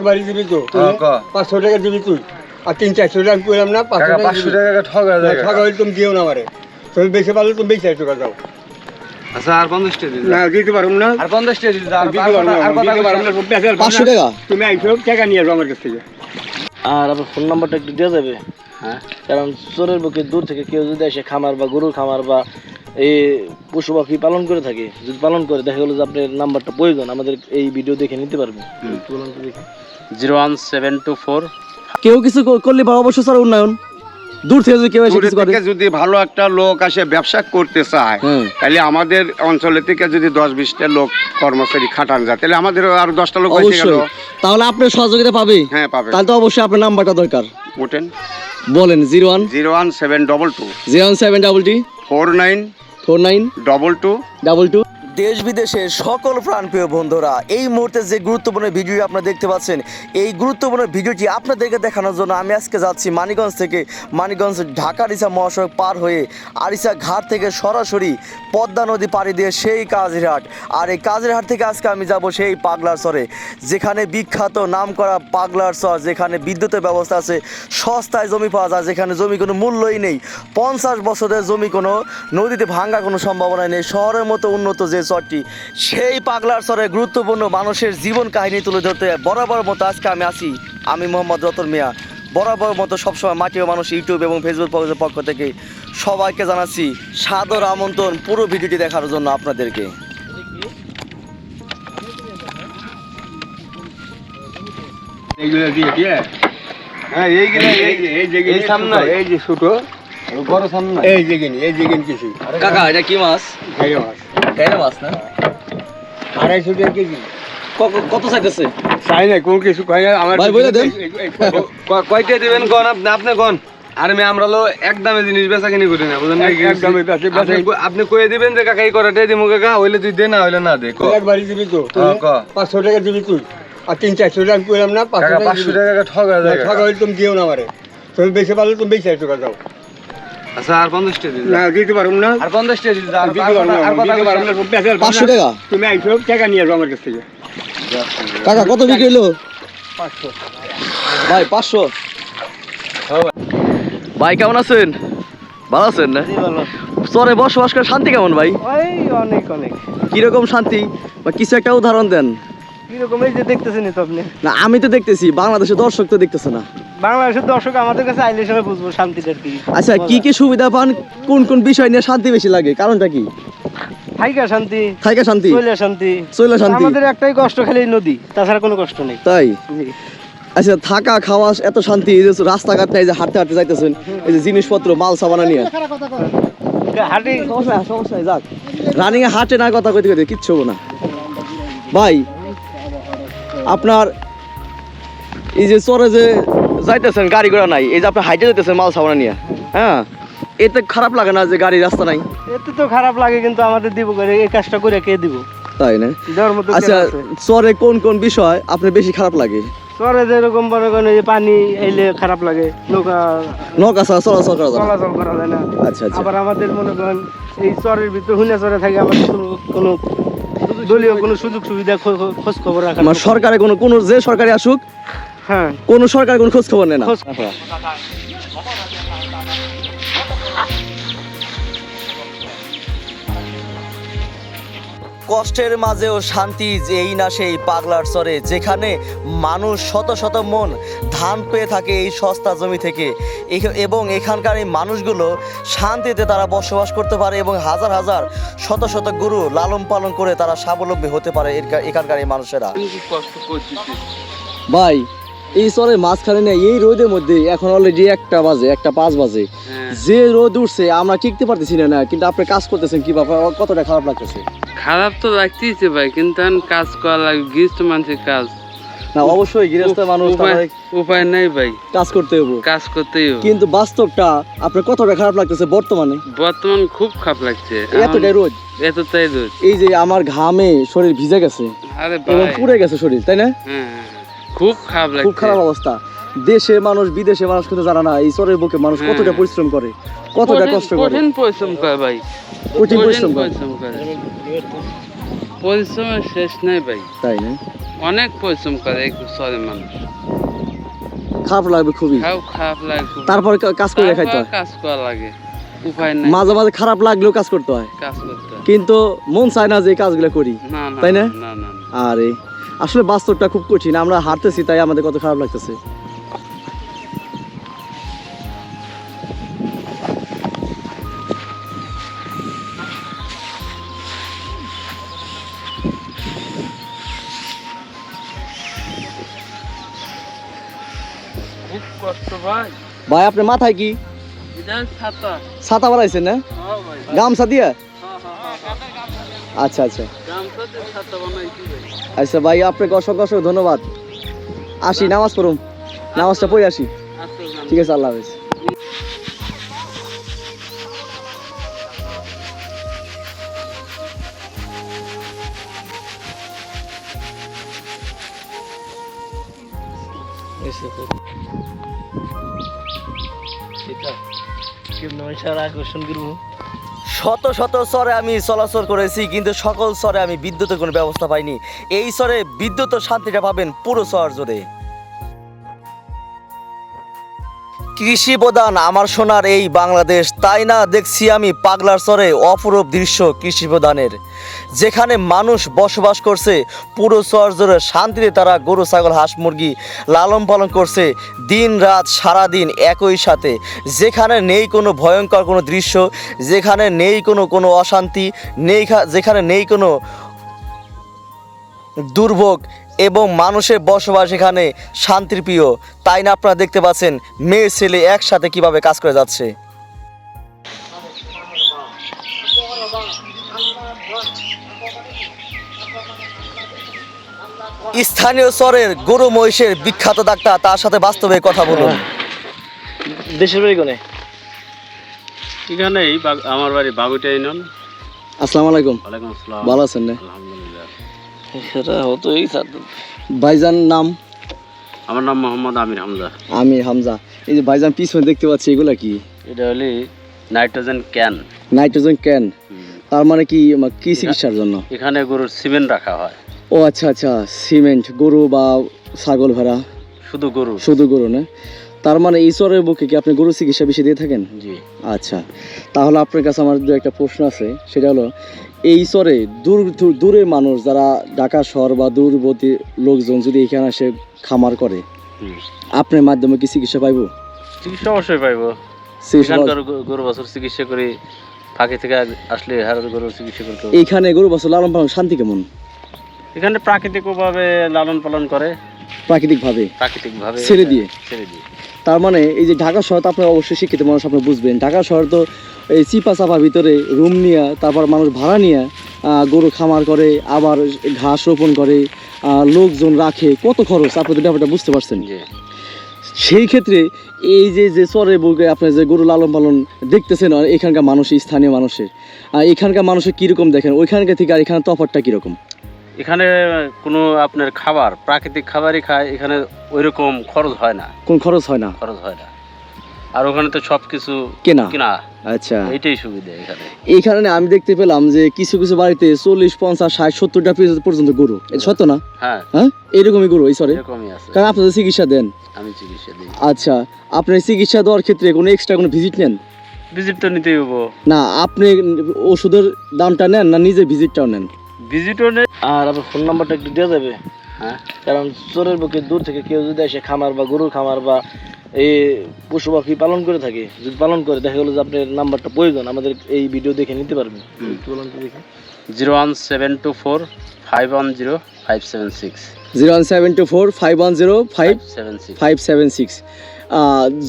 একবারই দিবি তো? হ্যাঁ, পাঁচশো টাকা দিবি তুই। আর তিন চারশো টাকা আমি করলাম না পাঁচশো টাকা পাঁচশো টাকা ঠগা হলে তুমি দিও না আমারে। তুমি বেশি পারলে তুমি বেশি টাকা দাও। আচ্ছা আর পঞ্চাশ দিন না দিতে পারব না। আর পঞ্চাশ টাকা দিন আর দিতে আর কথা দিতে পারব না, কইছি। পেঁচাল পাবো পাঁচশো টাকা? তুমি আইসো টাকা নিয়ে যাব আমার কাছ থেকে। আর আপনার ফোন নাম্বারটা একটু দেওয়া যাবে? হ্যাঁ। কারণ চোরের বুকে দূর থেকে কেউ যদি এসে খামার বা গরুর খামার বা এই পশু পাখি পালন করে থাকে যদি পালন করে দেখা গেলো যে আপনার নাম্বারটা প্রয়োজন আমাদের এই ভিডিও দেখে নিতে পারবে। Zero one seven two four. কেউ কিছু করলে বা অবশ্যই স্যার উন্নয়ন। দূর থেকে যদি কেউ এসে কিছু করে। যদি ভালো একটা লোক আসে ব্যবসা করতে চায় তাহলে আমাদের অঞ্চলে থেকে যদি দশ বিশটা লোক কর্মচারী খাটান যায় তাহলে আমাদের আরও দশটা লোক গেল অবশ্যই। তাহলে আপনার সহযোগিতা পাবে? হ্যাঁ পাবে। তাহলে তো অবশ্যই আপনার নাম্বারটা দরকার। ওঠেন। বলেন zero one. Zero one seven double two. Zero one seven double T. Four nine four nine double two. Double two. দেশ বিদেশের সকল প্রাণপ্রিয় বন্ধুরা, এই মুহূর্তে যে গুরুত্বপূর্ণ ভিডিও আপনারা দেখতে পাচ্ছেন, এই গুরুত্বপূর্ণ ভিডিওটি আপনাদেরকে দেখানোর জন্য আমি আজকে যাচ্ছি মানিকগঞ্জ থেকে মানিকগঞ্জ ঢাকা আরিসা মহাসড়ক পার হয়ে আরিসা ঘাট থেকে সরাসরি পদ্মা নদী পাড়ি দিয়ে সেই কাজিরহাট আর এই কাজিরহাট থেকে আজকে আমি যাব সেই পাগলার চরে, যেখানে বিখ্যাত নামকরা পাগলার চর, যেখানে বিদ্যুতের ব্যবস্থা আছে, সস্তায় জমি পাওয়া যায়, যেখানে জমি কোনো মূল্যই নেই। পঞ্চাশ বছরের জমি কোনো নদীতে ভাঙ্গা কোনো সম্ভাবনা নেই। শহরের মতো উন্নত যে চরটি সেই পাগলার চরে গুরুত্বপূর্ণ মানুষের জীবন কাহিনী তুলে ধরতে বরাবর মতো আজকে আমি আসি আমি মোহাম্মদ রতন মিয়া। বরাবর মতো সবসময় মাটিও মানুষ ইউটিউব এবং ফেসবুক পক্ষের পক্ষ থেকে সবাইকে জানাচ্ছি সাদর আমন্ত্রণ পুরো ভিডিওটি দেখার জন্য আপনাদেরকে। এইগুলো দিয়ে দিয়ে হ্যাঁ এইগুলো এই যে এই যে এই সামনে? এই যে ছোট বড় সামনে এই যে এই যে কিছু। কাকা এটা কি মাছ? মাছ। গাইরা মাছ না? আড়াইশো টাকা কেজি। কত চাইতেছে? চাই না কোন কিছু খাই না আমার ভাই, বলে দেন। কয়টা দিবেন কোন আপনি? আপনি কোন? আর আমি আমরা লো এক দামে জিনিস বেচা কিনি করি না বুঝলেন এক- দামে বেচে- বেচে- আপনি কই- কয়ে দিবেন যে কাকা এই করাটাই দিমু কাকা হইলে তুই দে না হইলে না দে ক। একবারই দিবি তো হ্যাঁ, ক। পাঁচশো টাকা দিবি তুই। আর তিন চারশো টাকা আমি করলাম না পাঁচশো টাকা ঠগা যায় টাকা হলে তুমি দিও না আমারে। তুমি বেশি পারলে তুমি বেশি টাকা দাও। আচ্ছা আর টাকা দিন না দিতে পারব না। আর দিন দিতে পারব না পাঁচশো। টাকা? তুমি আইসো টাকা নিয়ে আমার কাছ থেকে। কাকা কত বিক্রি হলো? পাঁচশো। ভাই পাঁচশো। ভাই কেমন আছেন? ভালো আছেন না? চরে বসবাস করে শান্তি কেমন ভাই? অনেক অনেক। কীরকম শান্তি? বা কিছু একটা উদাহরণ দেন। কীরকম এই যে দেখতেছেন তো আপনি? না আমি তো দেখতেছি বাংলাদেশের দর্শক তো দেখতেছে না। বাংলাদেশের দর্শক আমাদের কাছে আইলে সবাই বুঝব শান্তিটার কি। আচ্ছা কি কি সুবিধা পান কোন কোন বিষয় নিয়ে শান্তি বেশি লাগে? কারণটা কি? থাইকা শান্তি থাইকা শান্তি। চলে শান্তি। চইলা শান্তি। আমাদের একটাই কষ্ট খালি নদী তাছাড়া কোনো কষ্ট নেই। তাই? আচ্ছা থাকা খাওয়া এত শান্তি এই যে রাস্তাঘাট নাই যে হাঁটতে হাঁটতে যাইতেছেন এই যে জিনিসপত্র মাল সাবানা নিয়ে। হাঁটি। সমস্যা সমস্যা যাক। রানিং এ হাঁটে না কথা কইতে কইতে কিচ্ছু না। ভাই আপনার এই যে চরে যে যাইতেছেন গাড়ি ঘোড়া নাই এই যে আপনি হাইটে যেতেছেন মাল সাবানা নিয়ে হ্যাঁ? এতে খারাপ লাগে না যে গাড়ি রাস্তা নাই? এতে তো খারাপ লাগে কিন্তু আমাদের দিব করে এই কাজটা করে কে দিব? তাই না? আচ্ছা চরে কোন কোন বিষয় আপনার বেশি খারাপ লাগে? চরে যেরকম মনে করেন এই পানি এলে খারাপ লাগে নৌকা নৌকা চলাচল করা যায়। চলাচল করা যায় না। আচ্ছা আচ্ছা। আবার আমাদের মনে করেন এই চরের ভিতরে হুনা চরে থাকে আমাদের কোনো দলীয় কোনো সুযোগ সুবিধা খোঁজ খবর রাখা আমার সরকারে কোনো কোনো যে সরকারি আসুক হ্যাঁ। কোনো সরকার কোনো খোঁজ খবর নেয় না। কষ্টের মাঝেও শান্তি যে এই না সেই পাগলার চরে যেখানে মানুষ শত শত মন ধান পেয়ে থাকে এই সস্তা জমি থেকে। এখ- এবং এখানকার এই মানুষগুলো শান্তিতে তারা বসবাস করতে পারে এবং হাজার হাজার শত শত গরু লালন পালন করে তারা স্বাবলম্বী হতে পারে এখানকার এই মানুষেরা। ভাই এই চরের মাঝখানে নেই এই রোদের মধ্যে এখন অলরেডি একটা বাজে একটা পাঁচ বাজে। যে রোদ উঠছে আমরা টিকতে পারতেছি না না কিন্তু আপনি কাজ করতেছেন কি বাবা কতটা খারাপ লাগতেছে? খারাপ তো লাগতেইছে ভাই কিন্তু কাজ করা লাগবে গৃহস্থ মানুষের কাজ। না অবশ্যই গৃহস্থ মানুষ উপায় নাই ভাই। কাজ করতে হবে কাজ করতেই হবে কিন্তু বাস্তবটা আপনার কতটা খারাপ লাগতেছে বর্তমানে? বর্তমান খুব খারাপ লাগছে। এতটাই এতটাই রোদ। এই যে আমার ঘামে শরীর ভিজে গেছে আরে পুড়ে গেছে শরীর তাই না? হ্যাঁ হ্যাঁ। খুব খারাপ লাগছে। খুব খারাপ অবস্থা। দেশে মানুষ বিদেশে মানুষ কিন্তু জানা না এই চরের বুকে মানুষ হ্যাঁ। কতটা পরিশ্রম করে কতটা কষ্ট করে। কঠিন পরিশ্রম করে ভাই। কঠিন পরিশ্রম পরিশ্রম করে। পরিশ্রমের শেষ নাই ভাই। তাই না? অনেক পরিশ্রম করে এই শহরের মানুষ। খারাপ লাগবে খুবই। খারাপ লাগে তারপর কাজ করে খাইতে হয়। কাজ করা লাগে উপায় নাই। মাঝে মাঝে খারাপ লাগলেও কাজ করতে হয়। কাজ করতে হয়। কিন্তু মন চায় না যে এই কাজগুলো করি। তাই না। আরে আসলে বাস্তবটা খুব কঠিন। আমরা হারতেছি তাই আমাদের কত খারাপ লাগতেছে। ভাই। আপনার মাথায় কি? ছাতা। বাড়াইছেন না? হ্যাঁ গামছা দিয়ে? হ্যাঁ হ্যাঁ আচ্ছা আচ্ছা। আচ্ছা ভাই আপনাকে অসংখ্য অসংখ্য ধন্যবাদ। আসি নামাজ পড়ুম নামাজটা পড়ে আসি। আচ্ছা ঠিক আছে আল্লাহ হাফেজ। আকর্ষণ শত শত স্বরে আমি চলাচল করেছি, কিন্তু সকল স্বরে আমি বিদ্যুতের কোনো ব্যবস্থা পাইনি। এই স্বরে বিদ্যুৎ শান্তিটা পাবেন পুরো স্বর জুড়ে। কৃষি প্রধান, আমার সোনার এই বাংলাদেশ। তাই না, দেখছি আমি পাগলার স্বরে অপরূপ দৃশ্য কৃষি প্রধানের। যেখানে মানুষ বসবাস করছে, পুরো জুড়ে শান্তিতে তারা গরু, ছাগল, হাঁস, মুরগি লালন পালন করছে দিন, রাত, সারাদিন একই সাথে। যেখানে নেই কোনো ভয়ঙ্কর কোনো দৃশ্য, যেখানে নেই কোনো কোনো অশান্তি, নেই যেখানে নেই কোনো দুর্ভোগ এবং মানুষের বসবাস এখানে শান্তির প্রিয়। তাই না আপনারা দেখতে পাচ্ছেন, মেয়ে, ছেলে একসাথে কীভাবে কাজ করে যাচ্ছে। স্থানীয় স্তরের গরু মহিষের বিখ্যাত ডাক্তার তার সাথে বাস্তবে কথা বলুন। দেশের বাড়ি কোনে? এখানেই আমার বাড়ি বাগুটাই নন আসসালামু আলাইকুম। ওয়ালাইকুম আসসালাম। ভালো আছেন না? আলহামদুলিল্লাহ। হতোই ভাইজান নাম? আমার নাম মোহাম্মদ আমির হামজা। আমি হামজা। এই যে ভাইজান পিছনে দেখতে পাচ্ছি এগুলা কি? এটা হলে নাইট্রোজেন ক্যান। Nitrogen can. তার মানে কি কি চিকিৎসার জন্য? এখানে গরুর সিমেন্ট রাখা হয়। ও আচ্ছা আচ্ছা সিমেন্ট গরু বা ছাগল ভেড়া? শুধু গরু। শুধু গরু না? তার মানে চরের বুকে কি আপনি গরু চিকিৎসা বেশি দিয়ে থাকেন? জি। আচ্ছা তাহলে আপনার কাছে আমার দু একটা প্রশ্ন আছে। সেটা হলো এই চরে দূর দূর- দূরের মানুষ যারা ঢাকা শহর বা দূরবর্তী লোকজন যদি এখানে এসে খামার করে আপনার মাধ্যমে কি চিকিৎসা পাইবো? চিকিৎসা অবশ্যই পাইব। গরু বছর চিকিৎসা করে ফাঁকি থেকে আসলে হার গরুর চিকিৎসা করতে হবে। এইখানে গরু বাছুর লালন পালন শান্তি কেমন? এখানে প্রাকৃতিকভাবে লালন পালন করে। প্রাকৃতিক ভাবে প্রাকৃতিক ভাবে ছেড়ে দিয়ে? ছেড়ে দিয়ে। তার মানে এই যে ঢাকা শহর তো আপনার অবশ্যই শিক্ষিত মানুষ আপনি বুঝবেন। ঢাকা শহর তো এই চিপা চাপা ভিতরে রুম নিয়ে তারপর মানুষ ভাড়া নিয়ে গরু খামার করে আবার ঘাস রোপণ করে আহ, লোকজন রাখে। কত খরচ? আপনি তো ব্যাপারটা বুঝতে পারছেন। সেই ক্ষেত্রে এই যে যে চরে বুকে আপনি যে গরু লালন পালন দেখতেছেন এখানকার মানুষ স্থানীয় মানুষের এখানকার মানুষের কীরকম দেখেন? ওইখানকার থেকে আর এখানে তফাৎটা কীরকম? এখানে কোনো আপনার খাবার প্রাকৃতিক খাবারই খায় এখানে ওইরকম খরচ হয় না। কোন খরচ হয় না? খরচ হয় না। আর ওখানে তো সব কিছু কেনা। কিনা। আচ্ছা। এটাই সুবিধা এখানে। এইখানে আমি দেখতে পেলাম যে কিছু কিছু বাড়িতে চল্লিশ পঞ্চাশ ষাট সত্তরটা পিস- পর্যন্ত গরু। এটা সত্য না? হ্যাঁ। হ্যাঁ? এরকমই গরু এই সরে এরকমই আছে। কারণ আপনাদের চিকিৎসা দেন। আমি চিকিৎসা দিই। আচ্ছা আপনি চিকিৎসা দেওয়ার ক্ষেত্রে কোনো এক্সট্রা কোনো ভিজিট নেন? ভিজিট তো নিতেই হব। না আপনি ওষুধের দামটা নেন না নিজে ভিজিটটাও নেন? ভিজিটও নেই। আর আপনার ফোন নাম্বারটা একটু দেওয়া যাবে হ্যাঁ? কারণ চোরের বুকে দূর থেকে কেউ যদি এসে খামার বা গরুর খামার বা এই পশু পাখি পালন করে থাকে যদি পালন করে দেখা গেলো যে আপনার নাম্বারটা প্রয়োজন আমাদের এই ভিডিও দেখে নিতে পারবেন zero one seven two four five one zero five seven six zero one seven two four five one zero five seven six five seven six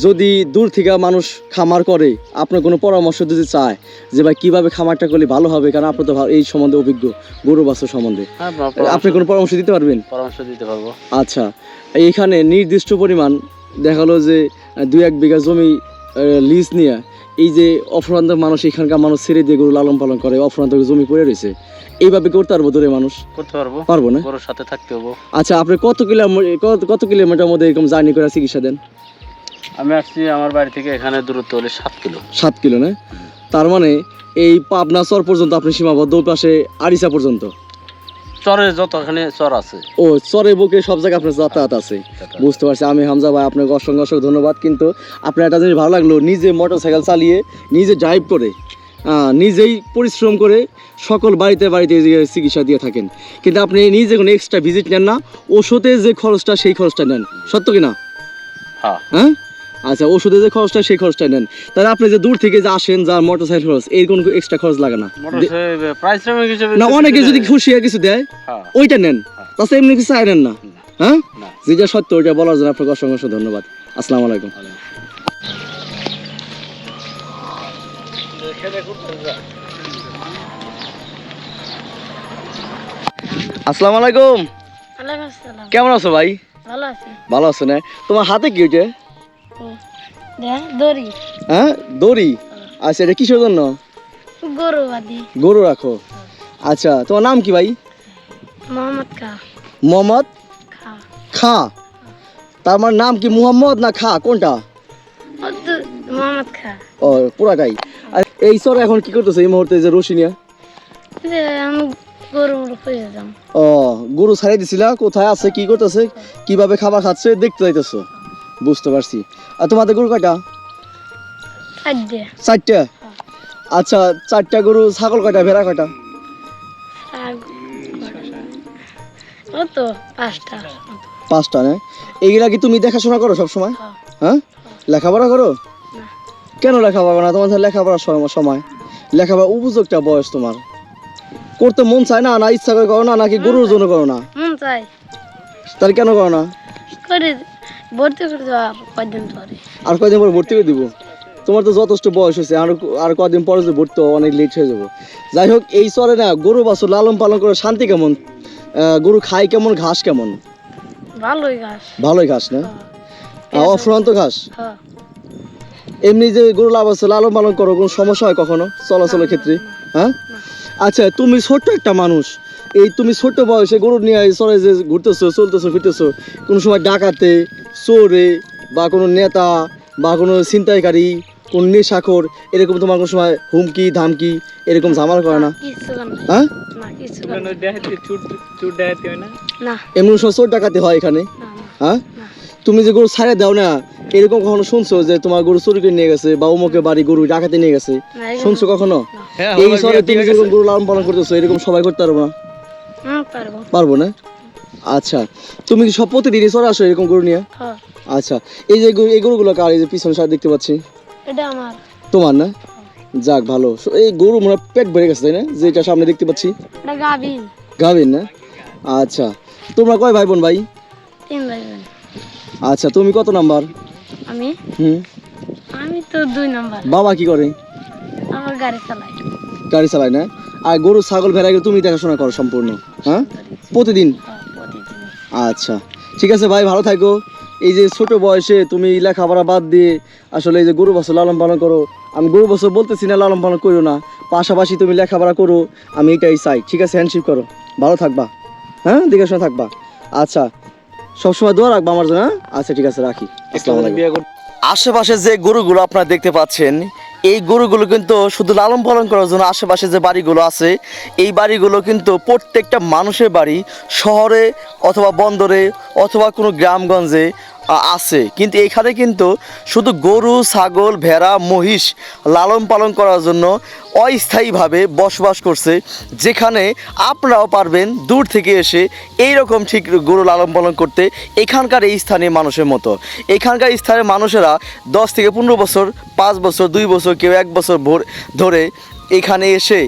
যদি দূর থেকে মানুষ খামার করে আপনার কোনো পরামর্শ দিতে চায় যে ভাই কীভাবে খামারটা করলে ভালো হবে কারণ আপনি তো ভা- এই সম্বন্ধে অভিজ্ঞ গরু বাছুর সম্বন্ধে। হ্যাঁ আপনি কোনো পরামর্শ দিতে পারবেন? পরামর্শ দিতে পারব। আচ্ছা এইখানে নির্দিষ্ট পরিমাণ দেখা গেলো যে দুই এক বিঘা জমি লিজ নিয়ে এই যে অফরান্ত মানুষ এখানকার মানুষ ছেড়ে দিয়ে গরু লালন পালন করে অফরান্ত জমি পড়ে রয়েছে। এইভাবে করতে পারব দূরে মানুষ? করতে পারব। পারব না? গরুর সাথে থাকতে হব। আচ্ছা আপনি কত কিলোমিটার কত- কত কিলোমিটার মধ্যে এরকম জার্নি করে চিকিৎসা দেন? আমি আসছি আমার বাড়ি থেকে এখানে দূরত্ব হলে সাত কিলো। সাত কিলো না? তার মানে এই পাবনা চর পর্যন্ত আপনি সীমাবদ্ধ পাশে আরিসা পর্যন্ত? চরে যতখানি চর আছে। ও চরে বুকে সব জায়গায় আপনার যাতায়াত আছে। বুঝতে পারছি। আমি হামজা ভাই আপনাকে অসংখ্য অসংখ্য ধন্যবাদ। কিন্তু আপনার একটা জিনিস ভালো লাগল নিজে মোটরসাইকেল চালিয়ে নিজে ড্রাইভ করে নিজেই পরিশ্রম করে সকল বাড়িতে বাড়িতে চিকিৎসা দিয়ে থাকেন। কিন্তু আপনি নিজে কোনো এক্সট্রা ভিজিট নেন না ওষুধে যে খরচটা সেই খরচটা নেন। সত্য কি না? হ্যাঁ। হ্যাঁ? আচ্ছা ওষুধে যে খরচটা সেই খরচটা নেন। তাহলে আপনি যে দূর থেকে যে আসেন যা মোটরসাইকেল খরচ এই কোনো এক্সট্রা খরচ লাগে না। মোটরসাইকেল পারিশ্রমিক হিসেবে না অনেকে যদি খুশি হয়ে কিছু দেয় হ্যাঁ। ওইটা নেন। তাছাড়া এমনি কিছু চাই নেন না। হ্যাঁ? যেটা সত্য ওইটা বলার জন্য আপনাকে অসংখ্য অসংখ্য ধন্যবাদ। আসসালামু আলাইকুম। আসসালামু আলাইকুম। ওয়ালাইকুম আসসালাম। কেমন আছো ভাই? ভালো আছি। ভালো আছো না? তোমার হাতে কি ওইটা দে দড়ি। হ্যাঁ? দড়ি? আচ্ছা এটা কিসের জন্য? গরু বাদি গরু রাখো। আচ্ছা তোমার নাম কি ভাই? মোহাম্মদ খা। মোহাম্মদ খা। তার মানে নাম কি মুহাম্মদ না খা? কোনটা? মোহাম্মদ খা। ও পুরাটাই। এই সর এখন কি করতেছে এই মুহূর্তে যে রশিনিয়া ও গরু ছাড়াই দিছিলা? কোথায় আছে কি করতেছে? কীভাবে খাবার খাচ্ছে? দেখতে যাইতেছো। বুঝতে পারছি। আর তোমাদের গরু কয়টা? চারটা। আচ্ছা চারটা গরু ছাগল কয়টা ভেড়া কয়টা? পাঁচটা। না? এইগুলা কি তুমি দেখাশোনা করো সব সময় হ্যাঁ। হ্যাঁ? লেখাপড়া করো? কেন লেখাপড়া না? তোমার লেখাপড়ার সময়। লেখাপড়া উপযুক্ত বয়স তোমার। করতে মন চায় না না ইচ্ছা করে করো না নাকি গরুর জন্য করো না? মন চাই তাহলে কেন করো না? করে ভর্তি করে দেওয়া কয়দিন পরে আর কয়দিন পরে ভর্তি করে দিব? তোমার তো যথেষ্ট বয়স হয়েছে আর আর কদিন পরে যদি ভর্তি অনেক লেট হয়ে যাব। যাই হোক এই চরে না গরু বাছুর লালন পালন করে শান্তি কেমন? গরু খায় কেমন ঘাস কেমন? ভালোই ঘাস। ভালোই ঘাস না? অফুরন্ত ঘাস? হ্যাঁ। এমনি যে গরু লাভ আছে লালন পালন করো কোনো সমস্যা হয় কখনো চলাচলের ক্ষেত্রে? হ্যাঁ? আচ্ছা তুমি ছোট্ট একটা মানুষ এই তুমি ছোট্ট বয়সে গরু নিয়ে চরে যে ঘুরতেছো চলতেছো ফিরতেছো কোনো সময় ডাকাতে চোরে বা কোনো নেতা বা কোনো ছিনতাইকারী কোন নেশাখোর এরকম তোমার কোনো সময় হুমকি ধামকি এরকম ঝামেলা করে না? হ্যাঁ? এমন সময় চোর ডাকাতি হয় এখানে? হ্যাঁ? তুমি যে গরু ছাড়ে দাও না এরকম কখনো শুনছো যে তোমার গরু চুরি করে নিয়ে গেছে বা অমুকে বাড়ি গরু ডাকাতি নিয়ে গেছে? শুনছো কখনো? হ্যাঁ এই শহরে তুমি যেরকম গরু লালন পালন করতেছো এরকম সবাই করতে পারব না পারব। পারব না? আচ্ছা তুমি কি সব প্রতিদিনই চলে আসো এরকম গরু নিয়ে? হ্যাঁ। আচ্ছা এই যে এই গরুগুলো কার? এই যে পিছনে সাইড দেখতে পাচ্ছি। এটা আমার। তোমার না? যাক ভালো। এই গরু মনে পেট ভরে গেছে তাই না? যেটা সামনে দেখতে পাচ্ছি। এটা গাভিন। গাবেন না? আচ্ছা তোমরা কয় ভাই বোন ভাই? তিন ভাই বোন। আচ্ছা তুমি কত নাম্বার? আমি? হুম? আমি তো দুই নম্বর। বাবা কি করে? আমার গাড়ি চালাই গাড়ি চালায় না? আর গরু ছাগল ভেড়া তুমি দেখাশোনা করো সম্পূর্ণ হ্যাঁ? হ্যাঁ, প্রতিদিন আচ্ছা ঠিক আছে ভাই ভালো থাকো। এই যে ছোট বয়সে তুমি লেখাপড়া বাদ দিয়ে আসলে এই যে গরু বছর লালন পালন করো আমি গরু বছর বলতেছি না লালন পালন করো না পাশাপাশি তুমি লেখাপড়া করো আমি এটাই চাই ঠিক আছে হ্যান্ডশিপ করো ভালো থাকবা হ্যাঁ দেখে শোনা থাকবা। আচ্ছা সবসময় দোয়া রাখবা আমার জন্য হ্যাঁ? আচ্ছা ঠিক আছে রাখি। আসসালামু আশেপাশে যে গরুগুলো আপনারা দেখতে পাচ্ছেন এই গরুগুলো কিন্তু শুধু লালন পালন করার জন্য আশেপাশে যে বাড়িগুলো আছে, এই বাড়িগুলো কিন্তু প্রত্যেকটা মানুষের বাড়ি শহরে অথবা বন্দরে অথবা কোনো গ্রামগঞ্জে আছে। কিন্তু এখানে কিন্তু শুধু গরু, ছাগল, ভেড়া, মহিষ লালন পালন করার জন্য অস্থায়ীভাবে বসবাস করছে, যেখানে আপনারাও পারবেন দূর থেকে এসে এই রকম ঠিক গরু লালন পালন করতে এখানকার এই স্থানীয় মানুষের মতো। এখানকার স্থানীয় মানুষেরা দশ থেকে পনেরো বছর, পাঁচ বছর, দুই বছর, কেউ এক বছর ভোর ধরে এখানে এসে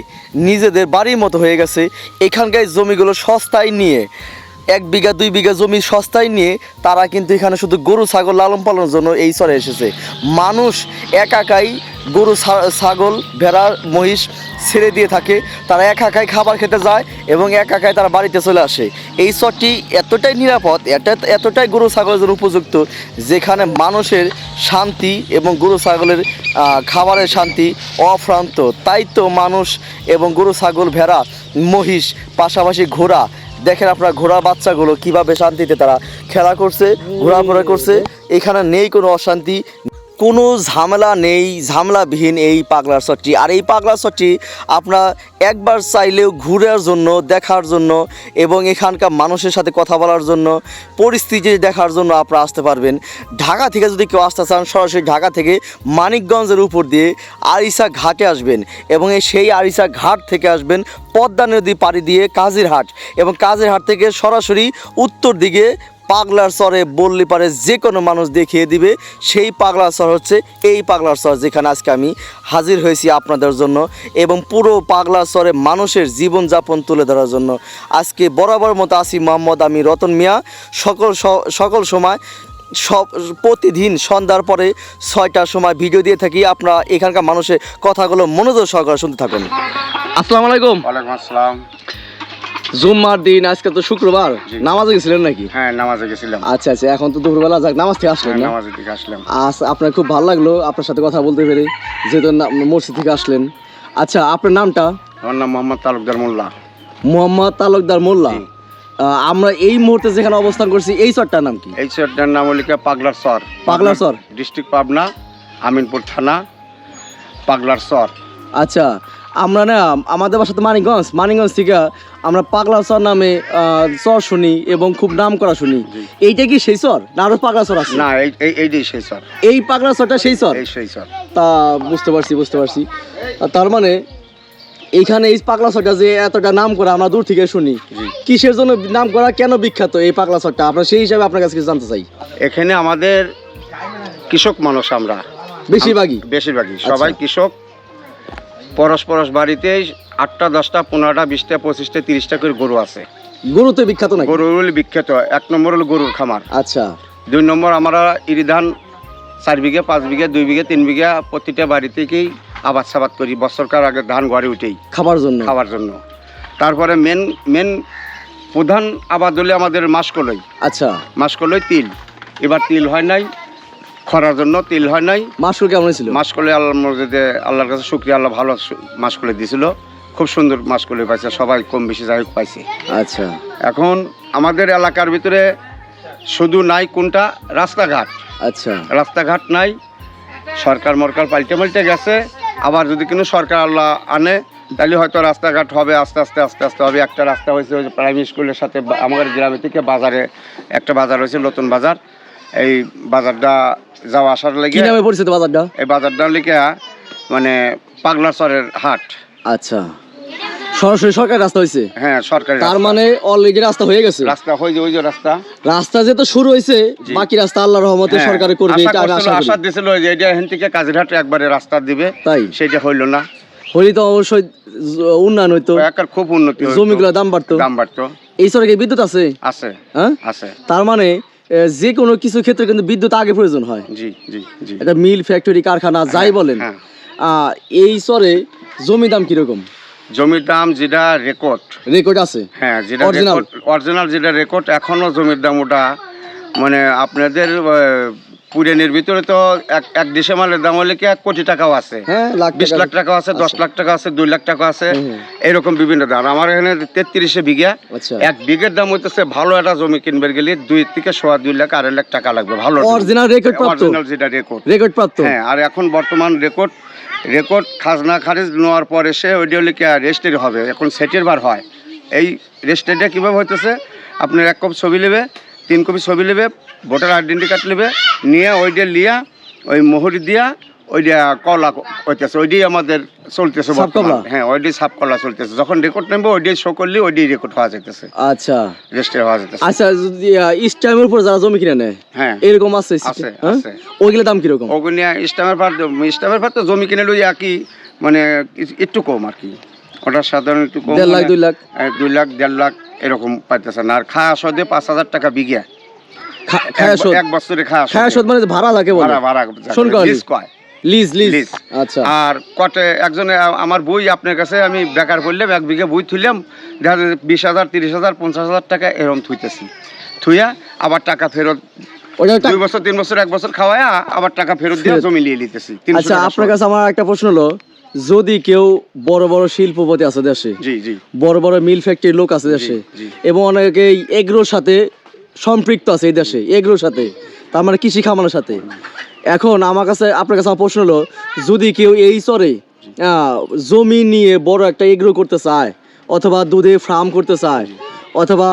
নিজেদের বাড়ির মতো হয়ে গেছে। এখানকার জমিগুলো সস্তায় নিয়ে এক বিঘা, দুই বিঘা জমি সস্তায় নিয়ে তারা কিন্তু এখানে শুধু গরু, ছাগল লালন পালনের জন্য এই চরে এসেছে। মানুষ একাকাই গরু ছাগল, ভেড়া, মহিষ ছেড়ে দিয়ে থাকে। তারা একাকাই খাবার খেতে যায় এবং একাকাই তারা বাড়িতে চলে আসে। এই চরটি এতটাই নিরাপদ এটা এতটাই গরু, ছাগলের জন্য উপযুক্ত, যেখানে মানুষের শান্তি এবং গরু, ছাগলের খাবারের শান্তি অফ্রান্ত। তাই তো মানুষ এবং গরু, ছাগল, ভেড়া, মহিষ, পাশাপাশি ঘোড়া দেখেন আপনার ঘোড়া বাচ্চাগুলো কীভাবে শান্তিতে তারা খেলা করছে, ঘোরাফেরা করছে। এখানে নেই কোনো অশান্তি। কোনো ঝামেলা নেই, ঝামেলাবিহীন এই পাগলার চটটি আর এই পাগলার চটটি আপনার একবার চাইলেও ঘুরার জন্য, দেখার জন্য এবং এখানকার মানুষের সাথে কথা বলার জন্য, পরিস্থিতি দেখার জন্য আপনারা আসতে পারবেন। ঢাকা থেকে যদি কেউ আসতে চান, সরাসরি ঢাকা থেকে মানিকগঞ্জের উপর দিয়ে আরিসা ঘাটে আসবেন এবং সেই আরিসা ঘাট থেকে আসবেন পদ্মা নদী পাড়ি দিয়ে কাজিরহাট এবং কাজিরহাট থেকে সরাসরি উত্তর দিকে পাগলার চরে বললি পারে যে কোনো মানুষ দেখিয়ে দিবে। সেই পাগলার চর হচ্ছে এই পাগলার চর যেখানে আজকে আমি হাজির হয়েছি আপনাদের জন্য এবং পুরো পাগলার চরে মানুষের জীবনযাপন তুলে ধরার জন্য। আজকে বরাবর মতো আসি মোহাম্মদ আমি রতন মিয়া। সকল সকল সময় সব প্রতিদিন সন্ধ্যার পরে ছয়টার সময় ভিডিও দিয়ে থাকি। আপনারা এখানকার মানুষের কথাগুলো মনোযোগ সহকারে শুনতে থাকুন। আসসালামু আলাইকুম। ওয়ালাইকুম আসসালাম। জুম্মার দিন আজকে তো শুক্রবার। নামাজে গেছিলেন নাকি? হ্যাঁ নামাজে গেছিলাম। আচ্ছা আচ্ছা এখন তো দুপুরবেলা যাক নামাজ থেকে আসলেন হ্যাঁ, না? নামাজের দিকে আসলাম। আজ আপনার খুব ভালো লাগল আপনার সাথে কথা বলতে পেরে যেহেতু মসজিদ থেকে আসলেন। আচ্ছা আপনার নামটা? আমার নাম মোহাম্মদ তালুকদার মোল্লা। মোহাম্মদ তালুকদার মোল্লা। আমরা এই মুহূর্তে যেখানে অবস্থান করছি এই চরটার নাম কি? এই চরটার নাম হলো পাগলার সর পাগলার চর? ডিস্ট্রিক্ট পাবনা আমিনপুর থানা পাগলার সর আচ্ছা আমরা না আমাদের বাসা তো মানিকগঞ্জ। মানিকগঞ্জ থেকে আমরা পাগলা চর নামে চর শুনি এবং খুব নাম করা শুনি এইটা কি সেই চর? না আরও পাগলা চর আছে? না এই এই- এইটাই সেই সর এই পাগলা চরটা সেই চর? এই সেই সর তা বুঝতে পারছি বুঝতে পারছি। তার মানে এইখানে এই পাগলা চরটা যে এতটা নাম করা আমরা দূর থেকে শুনি কিসের জন্য নাম করা কেন বিখ্যাত এই পাগলা চরটা? আমরা সেই হিসাবে আপনার কাছে কিছু জানতে চাই। এখানে আমাদের কৃষক মানুষ আমরা। বেশিরভাগই। বেশিরভাগই। সবাই কৃষক পরশ বাড়িতে আটটা দশটা পনেরোটা বিশটা পঁচিশটা তিরিশটা করে গরু আছে। গরু তো বিখ্যাত নাকি? গরু হলো বিখ্যাত। এক নম্বর হলো গরুর খামার। আচ্ছা। দুই নম্বর আমরা ইরি ধান চার বিঘা পাঁচ বিঘা দুই বিঘা তিন বিঘা প্রতিটা বাড়ি থেকেই আবাদ সাবাদ করি। বছরকার আগে ধান ঘরে উঠেই। খাবার জন্য। খাবার জন্য। তারপরে মেন মেন প্রধান আবাদ হলে আমাদের মাসকলই। আচ্ছা। মাসকলই তিল। এবার তিল হয় নাই। খরার জন্য তিল হয় নাই। মাসুর কেমন ছিল মাসকলে আল্লাহর মসজিদে আল্লাহর কাছে শুক্রিয়া আল্লাহ ভালো মাসকলে দিয়েছিল খুব সুন্দর মাসকলে পাইছে সবাই কম বেশি যাই পাইছে। আচ্ছা। এখন আমাদের এলাকার ভিতরে শুধু নাই কোনটা? রাস্তাঘাট। আচ্ছা। রাস্তাঘাট নাই সরকার মরকার পাল্টে পাল্টে গেছে। আবার যদি কোনো সরকার আল্লাহ আনে তাহলে হয়তো রাস্তাঘাট হবে আস্তে আস্তে আস্তে আস্তে হবে। একটা রাস্তা হয়েছে প্রাইমারি স্কুলের সাথে আমাদের গ্রামে থেকে বাজারে একটা বাজার হয়েছে নতুন বাজার। এই বাজারটা যাওয়া আসার কি নামে পরিচিত বাজারটা? এই বাজারটা লিখে মানে পাগলাচরের হাট। আচ্ছা। সরাসরি সরকারি রাস্তা হয়েছে হ্যাঁ সরকারি তার মানে অলরেডি রাস্তা হয়ে গেছে? রাস্তা হয়ে যে ওই যে রাস্তা। রাস্তা যে তো শুরু হয়েছে বাকি রাস্তা আল্লাহর রহমতে হ্যাঁ, সরকারে করবে এটা আশা আশা দিছিল যে এটা এখান থেকে কাজিরহাট একবারে রাস্তা দিবে। তাই? সেটা হইল না। হলি তো অবশ্যই উন্নয়ন হইতো। একার খুব উন্নতি হইতো। জমিগুলোর দাম বাড়তো। দাম বাড়তো। এই সরকারি বিদ্যুৎ আছে? আছে। হ্যাঁ? আছে। তার মানে যে কোনো কিছু ক্ষেত্রে কিন্তু বিদ্যুৎ আগে প্রয়োজন হয়। জি জি জি। এটা মিল ফ্যাক্টরি কারখানা যাই বলেন হ্যাঁ। এই চরে জমি দাম কীরকম? জমির দাম যেটা রেকর্ড রেকর্ড আছে? হ্যাঁ যেটা? অরিজিনাল যেটা রেকর্ড এখনও জমির দাম ওটা মানে আপনাদের পুরানের ভিতরে তো এক এক ডিসেম্বরের দাম হলে কি এক কোটি টাকাও আছে? হ্যাঁ বিশ লাখ টাকা আছে দশ লাখ টাকা আছে দুই লাখ টাকা আছে। এরকম বিভিন্ন দাম। আমার এখানে তেত্রিশে বিঘা। আচ্ছা। এক বিঘের দাম হইতেছে ভালো একটা জমি কিনবে গেলে দুই থেকে সোয়া দুই লাখ আড়াই লাখ টাকা লাগবে ভালো অরিজিনাল রেকর্ড অরিজিনাল যেটা রেকর্ড রেকর্ড প্রাপ্ত? হ্যাঁ আর এখন বর্তমান রেকর্ড রেকর্ড খাজনা খারিজ নেওয়ার পর এসে ওইটা হলে কি রেজিস্ট্রি হবে। এখন সেটের বার হয়। এই রেজিস্ট্রিটা কীভাবে হইতেছে? আপনার এক কপি ছবি নেবে তিন কপি ছবি নেবে ভোটার আইডেন্টি কার্ড নেবে নিয়ে ওইটা লিয়া ওই মোহরি দিয়া ওইটা কলা হইতেছে ওইটাই আমাদের চলতেছে হ্যাঁ ওইটাই সাপ কলা চলতেছে। যখন রেকর্ড নেবে ওইটাই শো করলে ওইটাই রেকর্ড হওয়া যাইতেছে। আচ্ছা। রেজিস্ট্রি হওয়া যাইতেছে। আচ্ছা যদি ইস্টামের উপর যারা জমি কিনে নেয় হ্যাঁ। এরকম আছে আছে, হ্যাঁ? ওইগুলো দাম কীরকম? ওগুলো ইস্টামের পার ইস্টামের পার তো জমি কিনে লই একই মানে একটু কম আর কি। ওটা সাধারণ একটু কম দেড় লাখ মানে, দুই লাখ। দুই লাখ দেড় লাখ। এরকম পাইতেছে না। আর খাওয়া সদে পাঁচ হাজার টাকা বিঘা। এক বছরে খায়া শোধ। মানে ভাড়া বলে। ভাড়া ভাড়া লিজ কয়? Lease lease. আচ্ছা। আর কটে একজনে আমার বই আপনার কাছে আমি বেকার করলাম এক বিঘা বই থুইলাম দেখা যাচ্ছে বিশ হাজার তিরিশ হাজার পঞ্চাশ হাজার টাকা এরকম থুইতেছি। থুইয়া আবার টাকা ফেরত দুই বছর তিন বছর এক বছর খাওয়ায়া আবার টাকা ফেরত দিয়ে জমি নিয়ে নিতেছি। আচ্ছা আপনার কাছে আমার একটা প্রশ্ন হলো যদি কেউ বড় বড় শিল্পপতি আছে দেশে বড় বড় মিল ফ্যাক্টরির লোক আছে দেশে এবং অনেকেই এগ্রোর সাথে সম্পৃক্ত আছে এই দেশে এগ্রোর সাথে তার মানে কৃষি খামানোর সাথে। এখন আমার কাছে আপনার কাছে আমার প্রশ্ন হলো যদি কেউ এই চরে জমি নিয়ে বড় একটা এগ্রো করতে চায় অথবা দুধে ফার্ম করতে চায় অথবা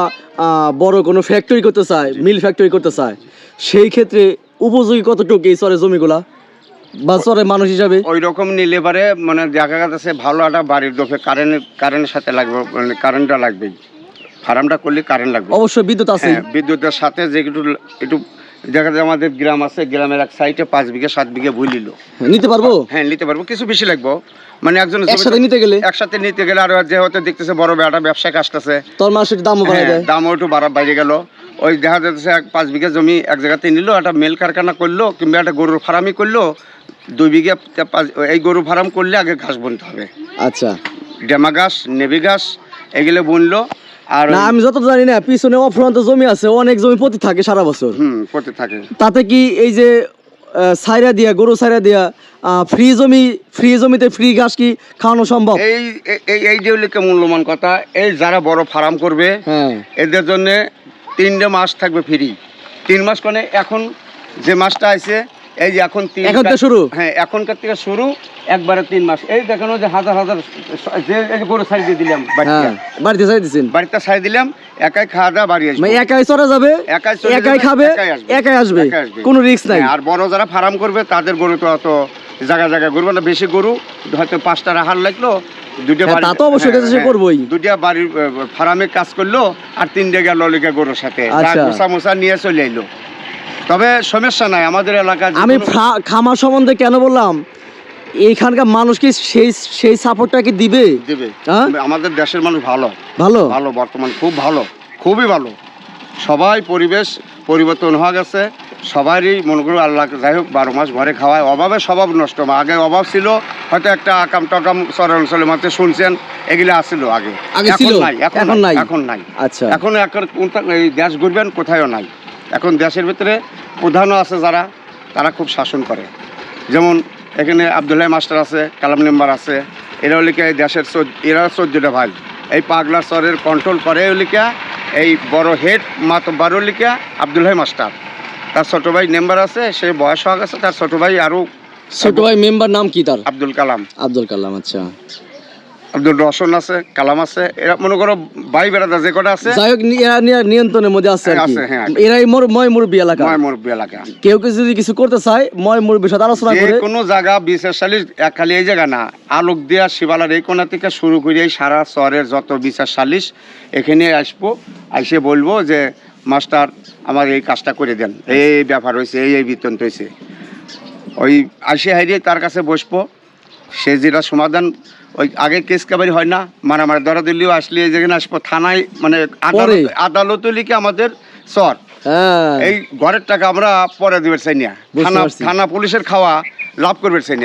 বড় কোনো ফ্যাক্টরি করতে চায় মিল ফ্যাক্টরি করতে চায় সেই ক্ষেত্রে উপযোগী কতটুকু এই চরে জমিগুলা? বা চরে মানুষ হিসাবে? ওই রকম নিলে পারে মানে দেখা যাচ্ছে ভালো একটা বাড়ির দোফে কারেন্ট কারেন্টের সাথে লাগবে মানে কারেন্টটা লাগবেই ফার্মটা করলে কারেন্ট লাগবে। অবশ্যই বিদ্যুৎ আছে। হ্যাঁ বিদ্যুতের সাথে যে একটু একটু দেখা যায় আমাদের গ্রাম আছে গ্রামের এক সাইডে পাঁচ বিঘে সাত বিঘা বই নিল নিতে পারব? হ্যাঁ নিতে পারব কিছু বেশি লাগবো। মানে একজন একসাথে নিতে গেলে? একসাথে নিতে গেলে আর যে হয়তো দেখতেছে বড় বেটা ব্যবসায় আসতেছে তোর মাসের দামও বাড়ায় হ্যাঁ, দামও একটু বাড়া বাইরে গেল। ওই দেখা যাচ্ছে এক পাঁচ বিঘা জমি এক জায়গাতে নিল একটা মেল কারখানা করল কিংবা একটা গরুর ফার্মই করল দুই বিঘা পাঁচ- এই গরু ফার্ম করলে আগে ঘাস বুনতে হবে। আচ্ছা। ডেমা ঘাস নেবি ঘাস এগুলো বুনলো আর না আমি যত জানি না পিছনে অফ্রন্ত জমি আছে অনেক জমি প্রতি থাকে সারা বছর। হুম করতে থাকে। তাতে কি এই যে সাইরা দিয়া গরু সাইরা দিয়া ফ্রি জমি ফ্রি জমিতে ফ্রি ঘাস কি খাওয়ানো সম্ভব? এই এই- যে মূল্যবান কথা এই যারা বড় ফার্ম করবে হ্যাঁ। এদের জন্য তিনটে মাস থাকবে ফ্রি। তিন মাস মানে এখন যে মাসটা আছে এই যে এখন তিন এখন তো শুরু? হ্যাঁ এখনকার থেকে শুরু একবারে তিন মাস। এই দেখানো যে হাজার হাজার যে এই গরু সাইড দিয়ে দিলাম বাড়িতে। হ্যাঁ বাড়িতে চাই দিচ্ছেন বাড়িতে সাইড দিলাম একাই খাওয়া দাওয়া বাড়ি আসবে। মানে একাই চড়া যাবে একাই একাই খাবে একাই আসবে। একাই আসবে কোনো রিস্ক নাই। হ্যাঁ, আর বড় যারা ফার্ম করবে তাদের গরু তো অত জায়গা জায়গা গরু মানে বেশি গরু হয়তো পাঁচটা রাখার লাগল দুটো হ্যাঁ, তা তো অবশ্যই হ্যাঁ, সে হ্যাঁ, দুটা বাড়ির ফার্মে কাজ করল আর তিনটে গেল লিখে গরুর সাথে। আচ্ছা। মোসা মোসা নিয়ে চলে এলো তবে সমস্যা নাই আমাদের এলাকায় আমি খামার সম্বন্ধে কেন বললাম? এইখানকার মানুষ কি সেই সেই সাপোর্টটা কি দিবে? দেবে? আমাদের দেশের মানুষ ভালো। ভালো? ভালো বর্তমান খুব ভালো। খুবই ভালো। সবাই পরিবেশ পরিবর্তন হওয়া গেছে। সবারই মনে করো আল্লাহ যাই হোক বারো মাস ঘরে খাওয়ায়। অভাবে স্বভাব নষ্ট। আগে অভাব ছিল হয়তো একটা আকাম টাকাম শহর অঞ্চলের মধ্যে শুনছেন এগুলো আসছিল আগে। এখন নাই এখন নাই। নাই? এখন নাই। আচ্ছা। এখন এই দেশ ঘুরবেন কোথায়ও নাই। এখন দেশের ভিতরে প্রধানও আছে যারা তারা খুব শাসন করে। যেমন এখানে আবদুল্লাহ মাস্টার আছে কালাম মেম্বার আছে এরা হলিকা এই দেশের এরা চোদ্দটা ভাই। এই পাগলা স্তরের কন্ট্রোল করে হলিকা এই বড় হেড মাতব্বার হলিকা আবদুল্লাহ মাস্টার। তার ছোট ভাই মেম্বার আছে সে বয়স হয়ে গেছে তার ছোট ভাই আরও ছোট ভাই মেম্বার নাম কি তার? আব্দুল কালাম। আব্দুল কালাম আচ্ছা। আব্দুল রসন আছে কালাম আছে এরা মনে করো ভাই বেড়াদা যে কটা আছে। যাই হোক এরা নিয়ন্ত্রণের মধ্যে আছে আছে, হ্যাঁ। এরাই মোর ময় মুরব্বী এলাকা। ময় মুরব্বী এলাকা। কেউ কিছু যদি কিছু করতে চায় ময় মুরব্বীর সাথে আলোচনা করে কোনো জায়গা বিচার সালিশ এক খালি এই জায়গা না। আলোক দিয়া শিবালার এই কোনা থেকে শুরু করে সারা শহরের যত বিচার সালিশ এখানে আসব এসে বলব যে মাস্টার আমার এই কাজটা করে দেন। এই ব্যাপার হয়েছে এই এই বেতন হয়েছে। ওই আসে হাইরে তার কাছে বসবো সে যেটা সমাধান ওই আগে কেস কাবারি হয় না মারামারি ধরা দরাদিল্লিও আসলে যেখানে আসব। থানায় মানে আদালত? আদালত লিখে আমাদের চর এই ঘরের টাকা আমরা পরে দিবে চাই থানা থানা পুলিশের খাওয়া লাভ করবে চাই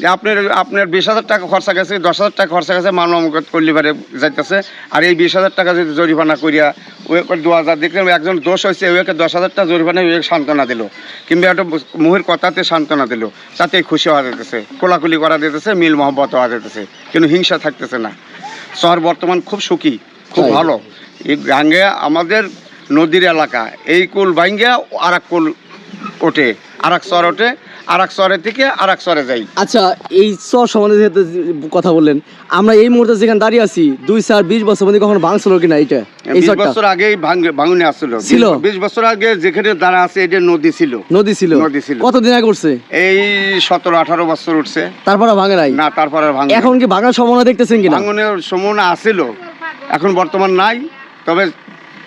যে আপনার আপনার বিশ হাজার টাকা খরচা গেছে দশ হাজার টাকা খরচা গেছে মামলা মুকত করলে পারে যাইতেছে। আর এই বিশ হাজার টাকা যদি জরিমানা করিয়া ওকে দু হাজার দেখলাম একজন দোষ হয়েছে ওকে দশ হাজার টাকা জরিমানা ওকে সান্ত্বনা দিল। কিংবা একটা মুহের কথাতে সান্ত্বনা দিল। তাতে খুশি হওয়া যেতেছে কোলাকুলি করা যেতেছে মিল মহব্বত হওয়া যেতেছে কিন্তু হিংসা থাকতেছে না। শহর বর্তমান খুব সুখী খুব ভালো। এই গাঙ্গে আমাদের নদীর এলাকা। এই কুল ভাঙ্গে আর এক কুল ওঠে আর এক চর ওঠে আর এক চরের থেকে আর এক চরে যাই আচ্ছা এই চর সম্বন্ধে যেহেতু কথা বললেন আমরা এই মুহূর্তে যেখানে দাঁড়িয়ে আছি দুই চার বিশ বছর মধ্যে কখনো ভাঙছিল কিনা এটা বিশ বছর আগেই ভাঙ্গে ভাঙনে আসছিল। ছিল? বিশ বছর আগে যেখানে দাঁড়া আছে এটা নদী ছিল। নদী ছিল। নদী ছিল। কতদিন আগে করছে এই সতেরো আঠারো বছর উঠছে। তারপরে ভাঙে নাই? না তারপর ভাঙ এখন কি ভাঙার সম্ভাবনা দেখতেছেন কিনা? ভাঙনের সম্ভাবনা আছিল। এখন বর্তমান নাই। তবে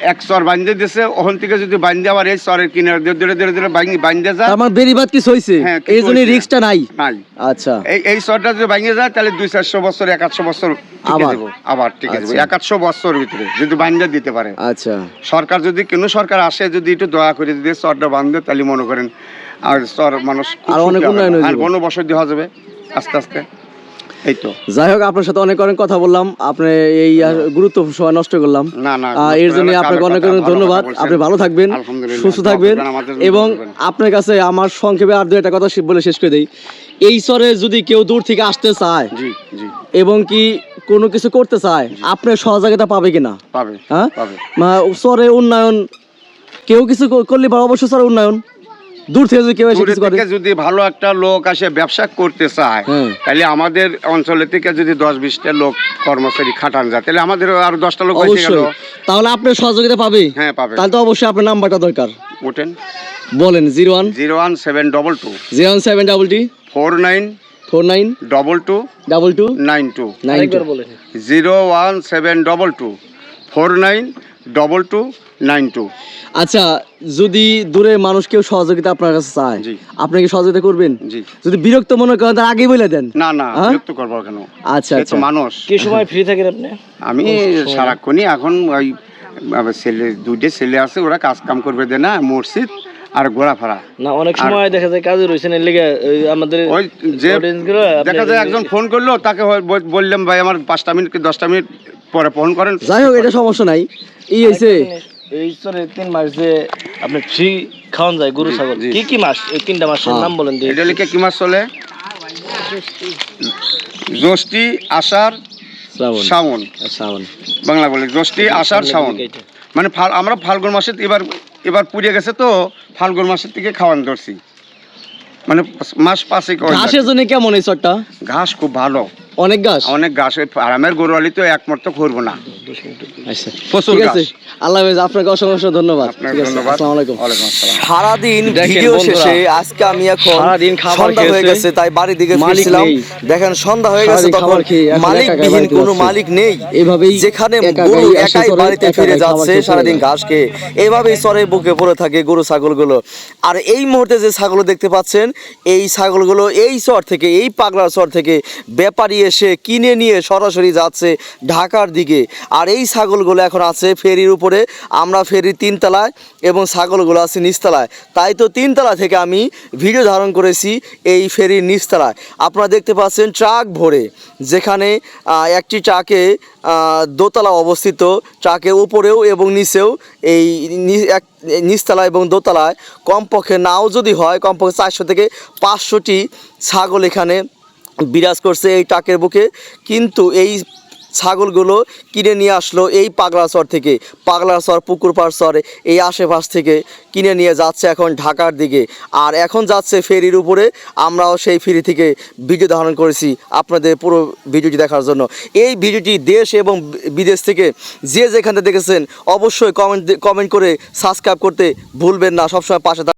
এক চর বান্ধে দিছে ওখান থেকে যদি বান্ধে আবার এই চরের কিনারে ধীরে ধীরে ধীরে ধীরে বান্ধে যায়। মানে বেরিবাদ কিছু হয়েছে হ্যাঁ, এই জন্য। রিক্সটা নাই? নাই। আচ্ছা। এই এই চরটা যদি ভেঙে যায় তাহলে দুই চারশো বছর এক আটশো বছর আবার? আবার টিকে দেবো আচ্ছা। এক আটশো বছর ভিতরে যদি বান্ধে দিতে পারে। আচ্ছা। সরকার যদি কোনো সরকার আসে যদি একটু দয়া করে যদি চরটা বান্ধে তাহলে মনে করেন আর চর মানুষ আর অনেক উন্নয়ন আর যাবে। গণবসতি হওয়া যাবে আস্তে আস্তে। এই তো। যাই হোক আপনার সাথে অনেক অনেক কথা বললাম। আপনি এই গুরুত্ব সময় নষ্ট করলাম। না না আহ, এর জন্য আপনাকে অনেক অনেক ধন্যবাদ। আপনি ভালো থাকবেন সুস্থ থাকবেন এবং আপনার কাছে আমার সংক্ষেপে আর দু একটা কথা বলে শেষ করে দেই। এই স্তরে যদি কেউ দূর থেকে আসতে চায় এবং কি কোনো কিছু করতে চায় আপনার সহযোগিতা পাবে কিনা? পাবে হ্যাঁ? স্তরে উন্নয়ন কেউ কিছু করলে পারে অবশ্যই স্তরে উন্নয়ন। দূর থেকে যদি কেউ এসে কিছু করে যদি ভালো একটা লোক আসে ব্যবসা করতে চায় তাহলে আমাদের অঞ্চলে থেকে যদি দশ বিশটা লোক কর্মচারী খাটান যায় তাহলে আমাদের আরও দশটা লোক অবশ্যই। তাহলে আপনার সহযোগিতা পাবে? হ্যাঁ পাবে। তাহলে তো অবশ্যই আপনার নাম্বারটা দরকার। ওঠেন। বলেন zero one zero one seven double two. Zero one seven double T. Four nine four nine double two double two nine two. Nine আরেকবার zero one seven double two. Four nine double two nine two আচ্ছা যদি দূরের মানুষ কেউ সহযোগিতা আপনার কাছে চায়। আপনি কি সহযোগিতা করবেন? যদি বিরক্ত মনে করেন তার আগেই বলে দেন। না না হ্যাঁ? বিরক্ত করব কেন? আচ্ছা আচ্ছা। মানুষ। কি সময় ফ্রি থাকেন আপনি? আমি সারাক্ষণই এখন ওই ছেলে দুইটা ছেলে আছে ওরা কাজ কাম করবে দে না মসজিদ আর ঘোরাফেরা। না অনেক সময় দেখা যায় কাজে রয়েছেন এর লেগে আমাদের ওই যে দেখা যায় একজন ফোন করল তাকে হয় বল- বললাম ভাই আমার পাঁচটা মিনিট কি দশটা মিনিট পরে ফোন করেন? যাই হোক এটা সমস্যা নাই। এই হয়েছে এই চরে তিন মাস যে আপনি ফ্রি খাওয়ান যায় গরু ছাগল কি কি মাস? এই তিনটা মাসের হ্যাঁ। নাম বলেন দিই এটা লিখে কি মাস চলে? জ্যৈষ্ঠী আষাঢ় শ্রাবণ। শ্রাবণ শ্রাবণ। বাংলা বলে জ্যৈষ্ঠী আষাঢ় শ্রাবণ মানে ফাল- আমরা ফাল্গুন মাসে এবার এবার পুড়ে গেছে তো ফাল্গুন মাসের থেকে খাওয়ান ধরছি। মানে মাস হয়ে ঘাসের জন্য কেমন এই চরটা? ঘাস খুব ভালো। অনেক ঘাস অনেক ঘাস ওই আরামের গরু আলি তো একমত করব না। আচ্ছা প্রচুর ঠিক আল্লাহ হাফেজ আপনাকে অসংখ্য অসংখ্য ধন্যবাদ। আপনাকে ঠিক আছে ধন্যবাদ। আসসালামু আলাইকুম। ওয়ালাইকুম আসসালাম। সারাদিন ভিডিও শেষে আজকে আমি এখন সারাদিন খাবার সন্ধ্যা হয়ে গেছে তাই বাড়ির দিকে ফিরছিলাম। দেখেন সন্ধ্যা হয়ে গেছে তখন খাবার খেয়ে এখন একা একা মালিকবিহীন কোনো মালিক নেই। এভাবেই যেখানে গরু একাই বাড়িতে ফিরে যাচ্ছে সারাদিন ঘাস খেয়ে। এভাবেই চরের বুকে পড়ে থাকে গরু ছাগলগুলো। আর এই মুহূর্তে যে ছাগল দেখতে পাচ্ছেন এই ছাগলগুলো এই চর থেকে এই পাগলা চর থেকে ব্যাপারী এসে কিনে নিয়ে সরাসরি যাচ্ছে ঢাকার দিকে। আর এই ছাগলগুলো এখন আছে ফেরির উপরে। আমরা ফেরির তিনতলায় এবং ছাগলগুলো আছে নিচতলায়। তাই তো তিনতলা থেকে আমি ভিডিও ধারণ করেছি এই ফেরির নিচতলায়। আপনারা দেখতে পাচ্ছেন ট্রাক ভরে, যেখানে একটি ট্রাকে দোতলা অবস্থিত। ট্রাকের উপরেও এবং নিচেও এই এক নিচতলা এবং দোতলায় কমপক্ষে নাও যদি হয়, কমপক্ষে চারশো থেকে পাঁচশোটি ছাগল এখানে বিরাজ করছে এই টাকের বুকে। কিন্তু এই ছাগলগুলো কিনে নিয়ে আসলো এই পাগলাচর থেকে। পাগলাচর পুকুরপাড় চর, এই আশেপাশ থেকে কিনে নিয়ে যাচ্ছে এখন ঢাকার দিকে। আর এখন যাচ্ছে ফেরির উপরে। আমরাও সেই ফেরি থেকে ভিডিও ধারণ করেছি আপনাদের পুরো ভিডিওটি দেখার জন্য। এই ভিডিওটি দেশ এবং বিদেশ থেকে যে যেখানে দেখেছেন, অবশ্যই কমেন্ট কমেন্ট করে সাবস্ক্রাইব করতে ভুলবেন না। সবসময় পাশে